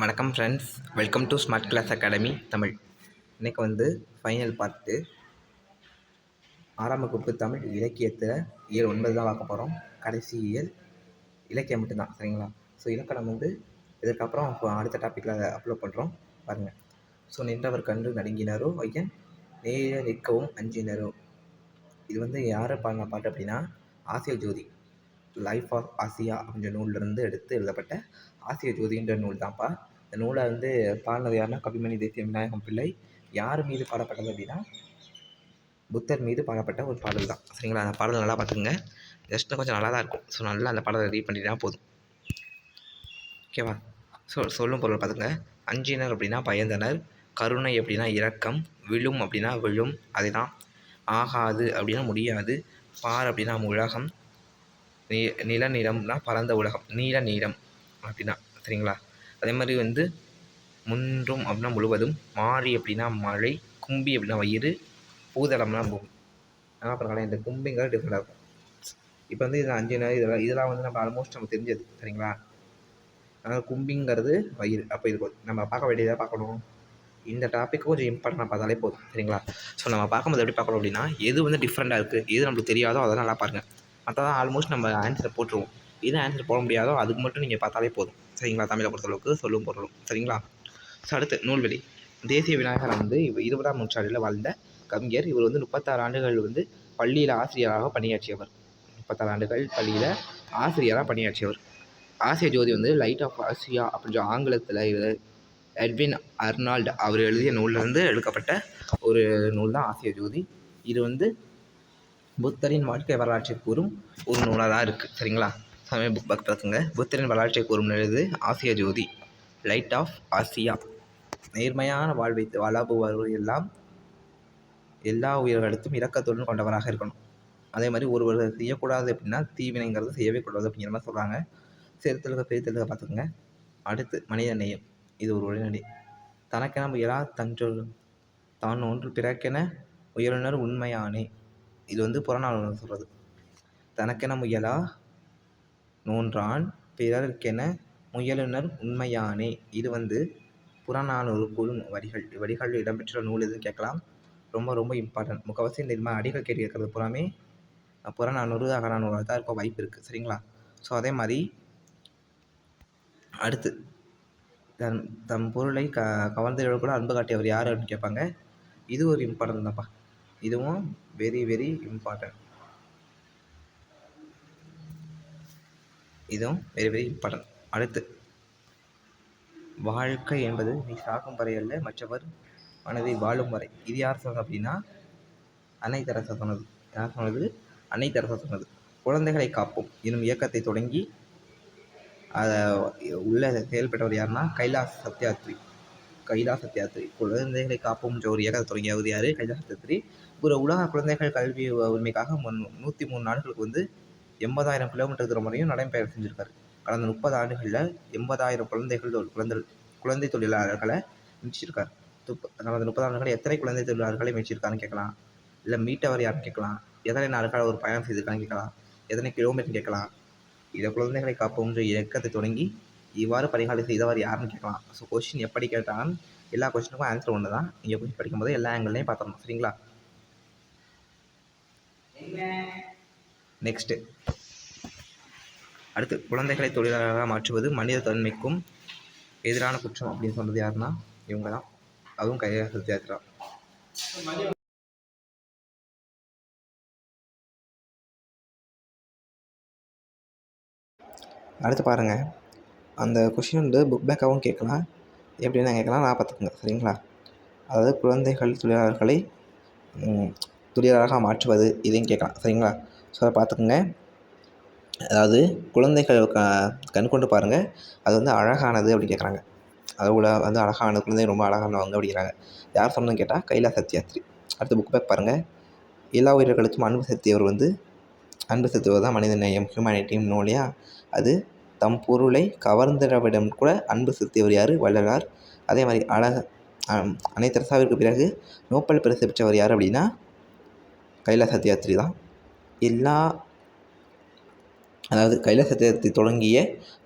வணக்கம் friends welcome to smart class academy Tamil. இன்றைக்கு வந்து ஃபைனல் பார்ட்டு ஆறாம் வகுப்பு தமிழ் இலக்கியத்தில் இயல் ஒன்பது தான் பார்க்க போகிறோம் கடைசி இயல் இலக்கியம் மட்டும்தான் சரிங்களா? ஸோ இலக்கணம் வந்து இதுக்கப்புறம் இப்போ அடுத்த டாப்பிக்கில் அப்லோட் பண்ணுறோம் பாருங்கள் ஸோ நின்றவர் கண்டு நடுங்கினாரோ ஐயன் நேர நிற்கவும் அஞ்சினரோ. இது வந்து யார் பாடின பாட்டு அப்படின்னா ஆசிய ஜோதி. லைஃப் ஆஃப் ஆசியா அப்படின்ற நூலிலிருந்து எடுத்து எழுதப்பட்ட ஆசிய ஜோதின்ற நூல் தான்ப்பா இந்த நூலை வந்து பாடினது யாருன்னா கவிமணி தேசிய விநாயகம் பிள்ளை யார் மீது பாடப்பட்டது அப்படின்னா புத்தர் மீது பாடப்பட்ட ஒரு பாடல் தான் சரிங்களா? அந்த பாடல் நல்லா பார்த்துக்குங்க. ஜஸ்ட் கொஞ்சம் நல்லா தான் இருக்கும். ஸோ நல்லா அந்த பாடலை ரீட் பண்ணிட்டா போதும். ஓகேவா சொ சொல்லும் பொருள் பார்த்துங்க அஞ்சினர் அப்படின்னா பயந்தனர் கருணை அப்படின்னா இரக்கம் விழும் அப்படின்னா விழும் அதுதான். ஆகாது அப்படின்னா முடியாது பார் அப்படின்னா உலகம் நீ நிலநிலம்னா பரந்த உலகம். நீல நீளம் அப்படின்னா சரிங்களா? அதே மாதிரி வந்து முன்றும் அப்படின்னா முழுவதும் மாறி அப்படின்னா மழை கும்பி அப்படின்னா வயிறு பூதளம்னா பூமி. அப்புறம் இந்த கும்பிங்கிறது டிஃப்ரெண்டாக இருக்கும். இப்போ வந்து இது அஞ்சு நாள் இதெல்லாம் இதெல்லாம் வந்து நம்ம ஆல்மோஸ்ட் நம்ம தெரிஞ்சது சரிங்களா? அதனால் கும்பிங்கிறது வயிறு. அப்போ இது நம்ம பார்க்க வேண்டியதாக பார்க்கணும். இந்த டாபிக் கொஞ்சம் இம்பார்ட்டண்டாக பார்த்தாலே போதும் சரிங்களா? ஸோ நம்ம பார்க்கும்போது எப்படி பார்க்கணும் அப்படின்னா எது வந்து டிஃப்ரெண்ட்டாக இருக்குது எது நம்மளுக்கு தெரியாதோ அதை நல்லா பாருங்கள் மற்றதான் ஆல்மோஸ்ட் நம்ம ஆன்சரை போட்டுருவோம். இது ஆன்சர் போட முடியாதோ அதுக்கு மட்டும் நீங்கள் பார்த்தாலே போதும். சரிங்களா? தமிழை பொறுத்தளவுக்கு சொல்லும் பொருளும். சரிங்களா? ஸோ அடுத்து நூல்வெளி. தேசிய விநாயகர் வந்து இருபதாம் நூற்றாண்டில் வாழ்ந்த கவிஞர். இவர் வந்து முப்பத்தாறு ஆண்டுகள் வந்து பள்ளியில் ஆசிரியராக பணியாற்றியவர். முப்பத்தாறு ஆண்டுகள் பள்ளியில் ஆசிரியராக பணியாற்றியவர். ஆசிய ஜோதி வந்து லைட் ஆஃப் ஆசியா அப்படின்ற ஆங்கிலத்தில் எட்வின் அர்னால்டு அவர் எழுதிய நூல்லேருந்து எடுக்கப்பட்ட ஒரு நூல் தான் ஆசிய ஜோதி. இது வந்து புத்தரின் வாழ்க்கை வரலாற்றை கூறும் ஒரு நூலாக இருக்குது சரிங்களா? சமய புக் பேக் பார்க்குங்க புத்தரின் வரலாற்றை கூறும் எழுது ஆசிய ஜோதி லைட் ஆஃப் ஆசியா நேர்மையான வாழ்வை வாழாபுவர்கள் எல்லாம் எல்லா உயிர்களுக்கும் இரக்கத்துடன் கொண்டவராக இருக்கணும். அதே மாதிரி ஒருவர் செய்யக்கூடாது அப்படின்னா தீவினைங்கிறது செய்யவே கூடாது அப்படிங்கிற மாதிரி சொல்கிறாங்க சிறுத்தலுக பிரித்தலுக பார்த்துக்கோங்க. அடுத்து மனித நேயம். இது ஒரு உடனடி தனக்கென முயலா தன்று தான் ஒன்று பிறக்கென உயருனர் உண்மையானே. இது வந்து புறநானூறு சொல்கிறது தனக்கென முயலா? நோன்றான் பிறர்க்கென முயலுனர் உண்மையானே. இது வந்து புறநானூறு குழு வரிகள். வரிகள் இடம்பெற்ற நூல் எதுன்னு கேட்கலாம். ரொம்ப ரொம்ப இம்பார்ட்டன்ட் முக்கவசி இந்த மாதிரி அடிகள் கேட்டு இருக்கிறது பூராமே புறநானூறு அகநானூறு தான் இருக்க வாய்ப்பு இருக்குது சரிங்களா? ஸோ அதே மாதிரி அடுத்து தன் தம் பொருளை க கவர்ந்து கூட அன்பு காட்டியவர் யார் அப்படின்னு கேட்பாங்க. இது ஒரு இம்பார்ட்டன்ட் தான்ப்பா. இதுவும் வெரி வெரி இம்பார்ட்டன்ட் இதுவும் வெரி வெரி இம்பார்ட்டன்ட் அடுத்து வாழ்க்கை என்பது நீ சாகும் வரை அல்ல மற்றவர் மனதை வாழும் வரை. இது யார் சொன்னது அப்படின்னா அன்னை தெரசா சொன்னது. யார் சொன்னது? அன்னை தெரசா சொன்னது. குழந்தைகளை காப்போம். எனும் இயக்கத்தை தொடங்கி அதை உள்ள செயல்பட்டவர் யாருன்னா கைலாஸ் சத்யாத்ரி. கைலாச சத்யாத்ரி குழந்தைகளை காப்போம்ன்ற ஒரு இயக்கத்தை தொடங்கியவர் யார்? கைலாச சத்யாத்ரி ஒரு உலக குழந்தைகள் கல்வி உரிமைக்காக முன் நூற்றி மூணு நாடுகளுக்கு வந்து எண்பதாயிரம் கிலோமீட்டர் தூரம் வரையும் நடைபெயர் செஞ்சுருக்காரு. கடந்த முப்பது ஆண்டுகளில் எண்பதாயிரம் குழந்தைகள் குழந்தை குழந்தை தொழிலாளர்களை மீட்சிருக்கார் கடந்த முப்பது ஆண்டுகளில் எத்தனை குழந்தை தொழிலாளர்களை மீட்சிருக்காருன்னு கேட்கலாம். இல்லை மீட்டவர் யாருன்னு கேட்கலாம். எத்தனை நாடுகள் ஒரு பயணம் செய்திருக்கான்னு கேட்கலாம். எத்தனை கிலோமீட்டர் கேட்கலாம். இதை குழந்தைகளை காப்போம்ன்ற இயக்கத்தை தொடங்கி இவ்வாறு பரிகாரம் செய்தவர் யாருன்னு கேட்கலாம். ஸோ கொஷின் எப்படி கேட்டாலும் எல்லா கொஷினுக்கும் ஆன்சர் ஒன்று தான் நீங்கள் கொஷின் படிக்கும்போது எல்லா ஆங்கிள்லையும் பார்த்துடணும். சரிங்களா? நெக்ஸ்ட்டு அடுத்து குழந்தைகளை தொழிலாளராக மாற்றுவது மனித தன்மைக்கும் எதிரான குற்றம் அப்படின்னு சொன்னது யாருன்னா? இவங்க தான் அதுவும் கையாக சத்யாத்ரா அடுத்து பாருங்கள் அந்த கொஷின் வந்து புக் பேக்காகவும் கேட்கலாம். எப்படின்னா கேட்கலாம் நான் பார்த்துக்கோங்க சரிங்களா? அதாவது குழந்தைகள் தொழிலாளர்களை தொழிலாளராக மாற்றுவது இதையும் கேட்கலாம் சரிங்களா? ஸோ அதை பார்த்துக்கோங்க. அதாவது குழந்தைகள் க கண் கொண்டு பாருங்கள் அது வந்து அழகானது அப்படி கேட்குறாங்க. அதை உள்ள வந்து அழகான குழந்தை ரொம்ப அழகானவங்க அப்படிங்கிறாங்க. யார் சொன்னதுன்னு கேட்டால் கைலா சத்யாத்ரி. அடுத்து புக் பேக் பாருங்கள் எல்லா உயிர்களுக்கும் அன்பு செலுத்தியவர் வந்து அன்பு செலுத்துவது தான் மனித நேயம் ஹியூமனிட்டின்னு இல்லையா அது தம் பொருளை கவர்ந்தவிடம் கூட அன்பு செலுத்தியவர் யார்? வள்ளலார். அதே மாதிரி அழக அன்னை தெரசாவிற்கு பிறகு நோபல் பரிசு பெற்றவர் யார் அப்படின்னா? கைலாச சத்யாத்ரி தான். எல்லா அதாவது கைலாச கைலாசத்தை தொடங்கிய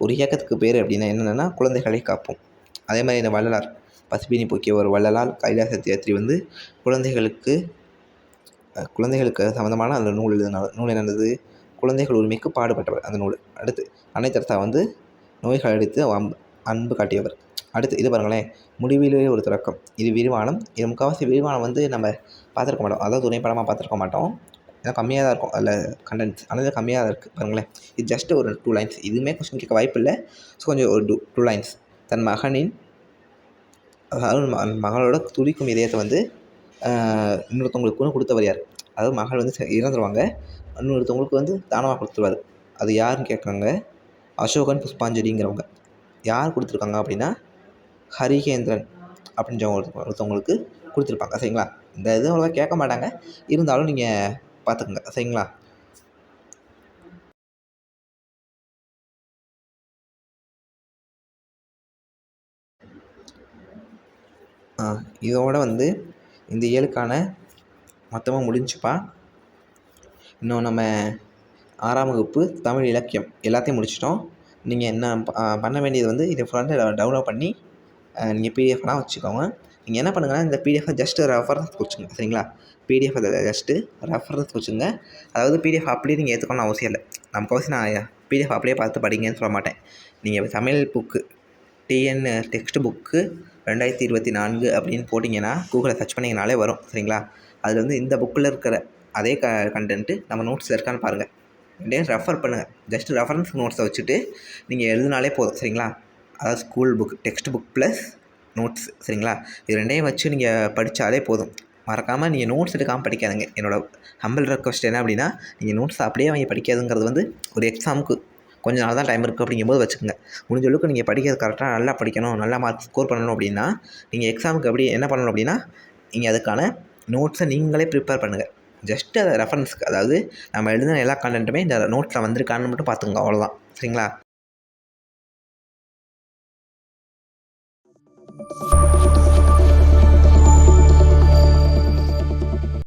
ஒரு இயக்கத்துக்கு பேர் அப்படின்னா என்னென்னா குழந்தைகளை காப்போம். அதே மாதிரி இந்த வள்ளலார் பசுபினி போக்கிய ஒரு வள்ளலால் கைலாச சத்யாத்திரி வந்து குழந்தைகளுக்கு குழந்தைகளுக்கு சம்மந்தமான அந்த நூல் எழுதினார். நூல் என்னது? குழந்தைகள் உரிமைக்கு பாடுபட்டவர். அந்த நூல். அடுத்து அனைத்தரசா வந்து நோய்கள் அடித்து அன்பு காட்டியவர். அடுத்து இது பாருங்களேன். முடிவிலே ஒரு தொடக்கம். இது விரிவானம். இது முக்கால்வாசி விரிவானம் வந்து நம்ம பார்த்துருக்க மாட்டோம். அதாவது துணைப்படமாக பார்த்துருக்க மாட்டோம். ஏன்னா கம்மியாக தான் இருக்கும். அதில் கண்டென்ட்ஸ் ஆனால் கம்மியாக தான் இருக்குது பாருங்களேன். இது ஜஸ்ட் ஒரு டூ லைன்ஸ் இதுவுமே கொஸ்டின் கேட்க வாய்ப்பு இல்லை. ஸோ கொஞ்சம் ஒரு டூ டூ லைன்ஸ் தன் மகனின் அதாவது மகளோட துடிக்கும் இதயத்தை வந்து இன்னொருத்தவங்களுக்கு கொடுத்தவர் யார்? அதாவது மகள் வந்து இறந்துருவாங்க. இன்னொருத்தவங்களுக்கு வந்து தானமாக கொடுத்துருவாரு. அது யாருன்னு கேட்குறாங்க? அசோகன் புஷ்பாஞ்சலிங்கிறவங்க. யார் கொடுத்துருக்காங்க அப்படின்னா ஹரிகேந்திரன் அப்படின்றவங்க ஒருத்தவங்களுக்கு கொடுத்துருப்பாங்க. சரிங்களா? இந்த இது அவ்வளோவா கேட்க மாட்டாங்க. இருந்தாலும் நீங்கள் பார்த்துக்குங்க. சரிங்களா? இதோட வந்து இந்த இயலுக்கான மொத்தமாக முடிஞ்சுப்பா. இன்னும் நம்ம ஆறாம் வகுப்பு தமிழ் இலக்கியம் எல்லாத்தையும் முடிச்சிட்டோம். நீங்கள் என்ன பண்ண வேண்டியது வந்து இதை ஃபுல்லாக டவுன்லோட் பண்ணி நீங்கள் பிடிஎஃப்லாம் வச்சுக்கோங்க. நீங்கள் என்ன பண்ணுங்கன்னா இந்த பிடிஎஃபை ஜஸ்ட்டு ரெஃபரன்ஸ் வச்சுங்க சரிங்களா? பிடிஎஃப் ஜஸ்ட்டு ரெஃபரன்ஸ் வச்சுங்க அதாவது பிடிஎஃப் அப்படியே நீங்கள் ஏற்றுக்கணும் அவசியம் இல்லை. நமக்கு அவசியம் நான் பிடிஎஃப் அப்படியே பார்த்து படிங்கன்னு சொல்ல மாட்டேன். நீங்கள் Tamil book TN text book ரெண்டாயிரத்தி இருபத்தி நான்கு அப்படின்னு போட்டிங்கன்னா கூகுளில் சர்ச் பண்ணிங்கனாலே வரும் சரிங்களா? அதில் வந்து இந்த புக்கில் இருக்கிற அதே க கண்டென்ட்டு நம்ம நோட்ஸில் இருக்கான்னு பாருங்கள் ரெண்டையும் ரெஃபர் பண்ணுங்கள் ஜஸ்ட் ரெஃபரன்ஸ் நோட்ஸை வச்சுட்டு நீங்கள் எழுதினாலே போதும் சரிங்களா? அதாவது school book text book plus notes சரிங்களா? இது ரெண்டையும் வச்சு நீங்கள் படித்தாலே போதும். மறக்காமல் நீங்கள் நோட்ஸ் எடுக்காமல் படிக்காதுங்க. என்னோடய ஹம்பிள் ரெக்வஸ்ட் என்ன அப்படின்னா நீங்கள் நோட்ஸ் அப்படியே அவங்க படிக்காதுங்கிறது வந்து ஒரு எக்ஸாமுக்கு கொஞ்சம் நாள் தான் டைம் இருக்குது அப்படிங்கும்போது வச்சுக்கோங்க. முடிஞ்ச அளவுக்கு நீங்கள் படிக்கிறது கரெக்டாக நல்லா படிக்கணும் நல்லா மார்க் ஸ்கோர் பண்ணணும் அப்படின்னா நீங்கள் எக்ஸாமுக்கு அப்படி என்ன பண்ணணும் அப்படின்னா நீங்கள் அதுக்கான நோட்ஸை நீங்களே ப்ரிப்பேர் பண்ணுங்கள் ஜஸ்ட் அதை ரெஃபரன்ஸ்க்கு அதாவது நம்ம எழுதின எல்லா கண்டென்ட்டுமே இந்த நோட்டில் வந்திருக்கான்னு மட்டும் பார்த்துக்குங்க அவ்வளோதான் சரிங்களா?